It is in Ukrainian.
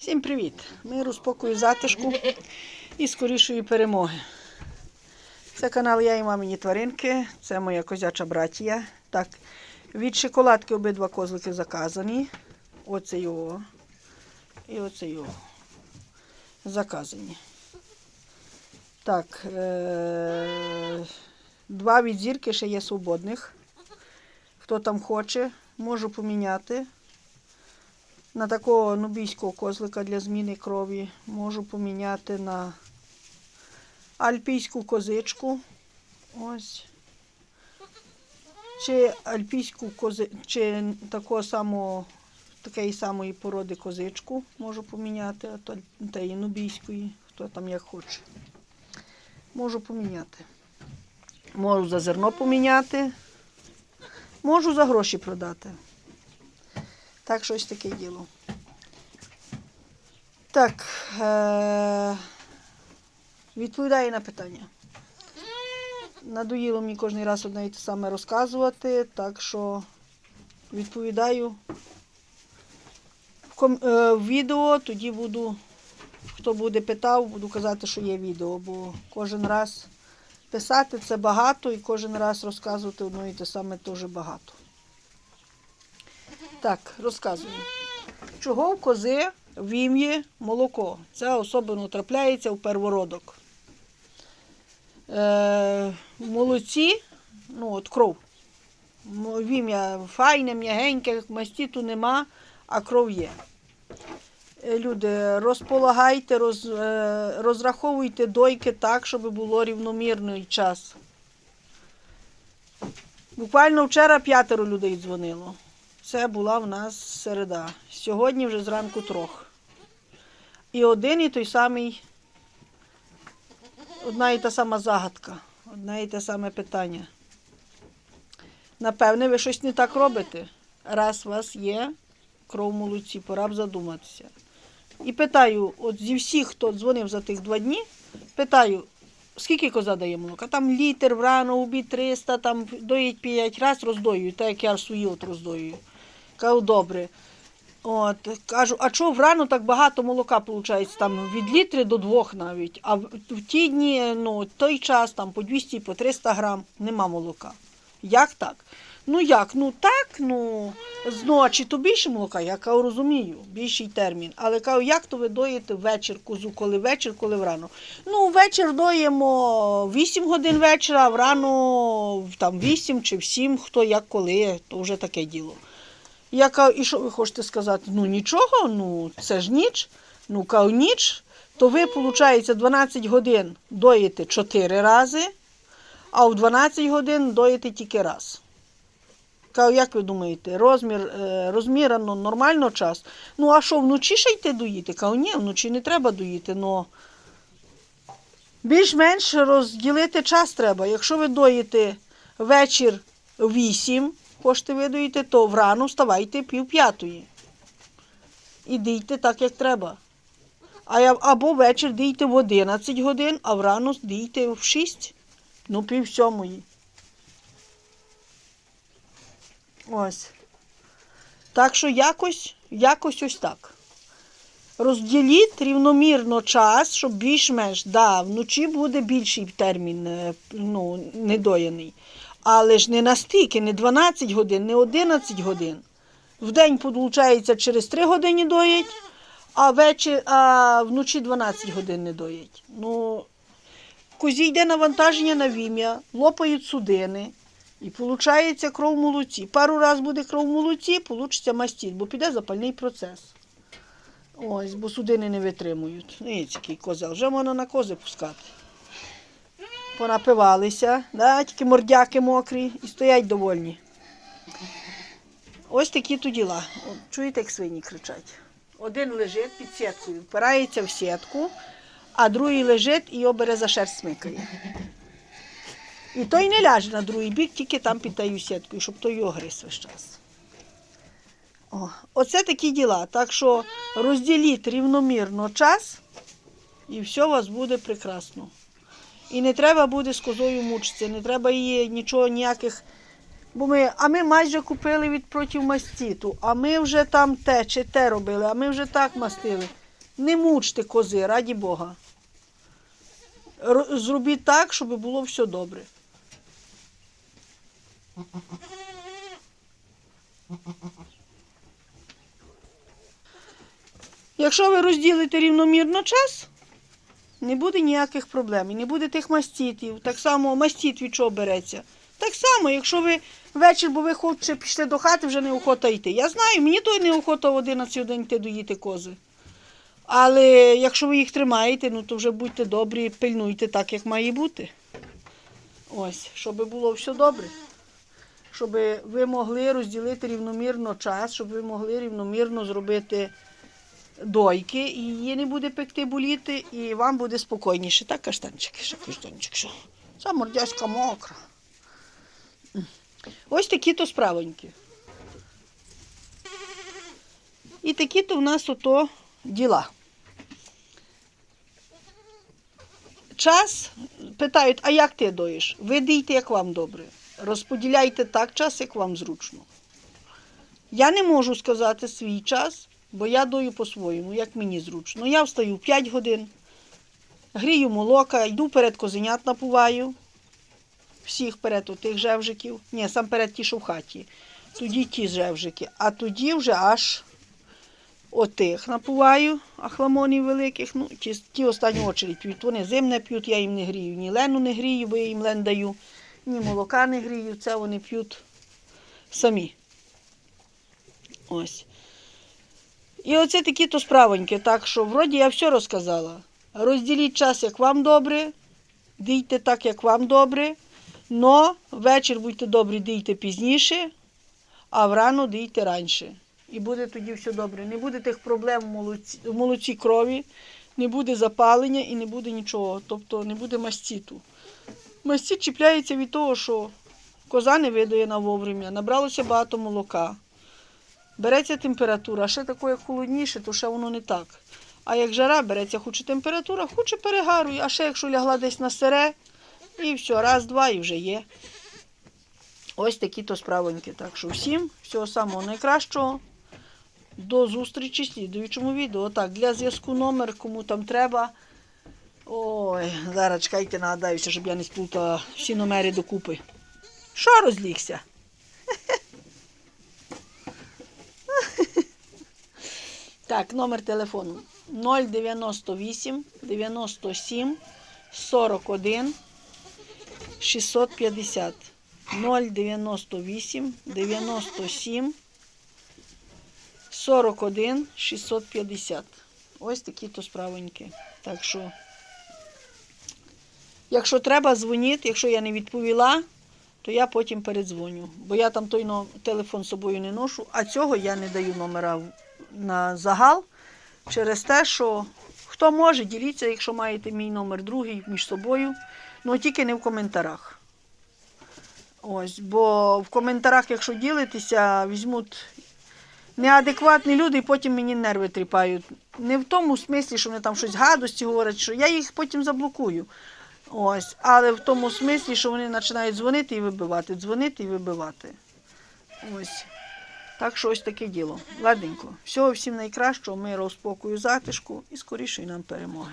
Всім привіт! Миру, спокою, затишку і скорішої перемоги. Це канал Я і мамині тваринки. Це моя козяча братія. Так, від шоколадки обидва козлики заказані. Оце його. І оце його. Заказані. Так, е- два від зірки ще є свободних. Хто там хоче, можу поміняти. На такого нубійського козлика для зміни крові можу поміняти на альпійську козичку. Ось. Чи альпійську кози... чи такого самого, такої самої породи козичку можу поміняти, а то тієї нубійської, хто там як хоче. Можу поміняти. Можу за зерно поміняти. Можу за гроші продати. Так, щось таке діло. Так, е- відповідаю на питання. Надоїло мені кожен раз одне і те саме розказувати, так що відповідаю в, ком- е, в відео, тоді буду, хто буде питав, буду казати, що є відео, бо кожен раз писати це багато і кожен раз розказувати одно і те саме теж багато. Так, розказую. Чого в кози в ім'ї молоко? Це особливо трапляється у первородок. Е, в молоці, ну от кров. М- В ім'я файне, м'ягеньке, мастіту нема, а кров є. Е, Люди, розполагайте, роз, е, розраховуйте дойки так, щоб було рівномірний час. Буквально вчора п'ятеро людей дзвонило. Це була в нас середа. Сьогодні вже зранку трьох. І один і той самий, одна і та сама загадка, одне і те саме питання. Напевне, ви щось не так робите. Раз у вас є кров в молоці, пора б задуматися. І питаю, от зі всіх, хто дзвонив за тих два дні, питаю, скільки коза дає молока? Там літр врано, обід 300, там доїть 5 разів роздоюю, так як я свої от роздоюю. Кажу, добре. От, кажу, а чого врано так багато молока виходить, там від літри до двох навіть, а в, ті дні, ну, той час там по 200, по 300 грам нема молока. Як так? Ну як? Ну так, ну з ночі то більше молока, я кажу, розумію, більший термін. Але кажу, як то ви доїте вечір козу, коли вечір, коли врано? Ну, вечір доїмо 8 годин вечора, а врано там 8 чи в 7, хто як коли, то вже таке діло. Я кажу, і що ви хочете сказати? Ну нічого, ну це ж ніч. Ну кажу, ніч, то ви, виходить, 12 годин доїте 4 рази, а в 12 годин доїте тільки раз. Кажу, як ви думаєте, розмір, е, розмірено нормально час? Ну, а що, вночі ще йти доїти? Кажу, ні, вночі не треба доїти, але більш-менш розділити час треба. Якщо ви доїте вечір 8, хочете видуєте, то врано вставайте пів п'ятої. І дійте так, як треба. Або вечір дійте в 11 годин, а врано дійте в 6, ну пів сьомої. Ось. Так що якось, якось ось так. Розділіть рівномірно час, щоб більш-менш, да, вночі буде більший термін е, ну, недояний. Але ж не настільки, не 12 годин, не 11 годин. В день, виходить, через 3 години доять, а, вечір, а вночі 12 годин не доять. Ну, козі йде навантаження на вім'я, лопають судини. І виходить кров молоці. Пару разів буде кров в молоці, вийде мастіт, бо піде запальний процес. Ось, бо судини не витримують. Ось який козел. Вже можна на кози пускати. Понапивалися, да, тільки мордяки мокрі і стоять довольні. Ось такі то діла. Чуєте, як свині кричать? Один лежить під сіткою, впирається в сітку, а другий лежить і його бере за шерсть смикає. І той не ляже на другий бік, тільки там під тою сіткою, щоб той його гриз весь час. О, оце такі діла. Так що розділіть рівномірно час, і все у вас буде прекрасно. І не треба буде з козою мучитися, не треба її нічого ніяких. Бо ми, а ми майже купили від противмастіту, а ми вже там те чи те робили, а ми вже так мастили. Не мучте кози, раді Бога. Зробіть так, щоб було все добре. Якщо ви розділите рівномірно час, не буде ніяких проблем. І не буде тих маститів. Так само мастит від чого береться. Так само, якщо ви вечір, бо ви хочете пішли до хати, вже не охота йти. Я знаю, мені то й не охота в 11 годин йти доїти кози. Але якщо ви їх тримаєте, ну то вже будьте добрі, пильнуйте так, як має бути. Ось, щоб було все добре. Щоб ви могли розділити рівномірно час, щоб ви могли рівномірно зробити дойки, і її не буде пекти боліти, і вам буде спокійніше. Так, каштанчики, ще каштанчик, що. Ця мордяська мокра. Ось такі то справоньки. І такі то в нас ото діла. Час питають, а як ти доїш? Ви дійте, як вам добре. Розподіляйте так час, як вам зручно. Я не можу сказати свій час, бо я дою по-своєму, як мені зручно. Я встаю 5 годин, грію молока, йду перед козенят напуваю. Всіх перед тих жевжиків. Ні, сам перед ті, що в хаті. Тоді ті жевжики. А тоді вже аж отих напуваю, ахламонів великих. Ну, ті, ті останню очередь п'ють. Вони зимне п'ють, я їм не грію. Ні лену не грію, бо я їм лен даю, ні молока не грію. Це вони п'ють самі. Ось. І оце такі то справоньки. Так що, вроді, я все розказала. Розділіть час, як вам добре, дійте так, як вам добре. Но вечір будьте добрі, дійте пізніше, а врано дійте раніше. І буде тоді все добре. Не буде тих проблем в молоці, в молоці крові, не буде запалення і не буде нічого. Тобто не буде мастіту. Мастіт чіпляється від того, що коза не видає на вовремя, набралося багато молока. Береться температура, а ще таке, холодніше, то ще воно не так. А як жара береться, хоче температура, хоче перегарує, а ще якщо лягла десь на сире, і все, раз, два і вже є. Ось такі то справоньки. Так що всім всього самого найкращого. До зустрічі в слідуючому відео. Так, для зв'язку номер, кому там треба. Ой, зараз чекайте, нагадаюся, щоб я не сплутала всі номери докупи. Що розлігся? Так, номер телефону 098 97 41 650 098 97 41 650. Ось такі то справоньки. Так що, якщо треба, дзвоніть. Якщо я не відповіла, то я потім передзвоню. Бо я там той телефон з собою не ношу, а цього я не даю номера на загал через те, що хто може, діліться, якщо маєте мій номер другий між собою. Ну тільки не в коментарях. Ось, бо в коментарях, якщо ділитеся, візьмуть неадекватні люди і потім мені нерви тріпають. Не в тому смислі, що вони там щось гадості говорять, що я їх потім заблокую. Ось, але в тому смислі, що вони починають дзвонити і вибивати, дзвонити і вибивати. Ось. Так що ось таке діло. Ладненько. Всього всім найкращого, миру, спокою, затишку і скорішої нам перемоги.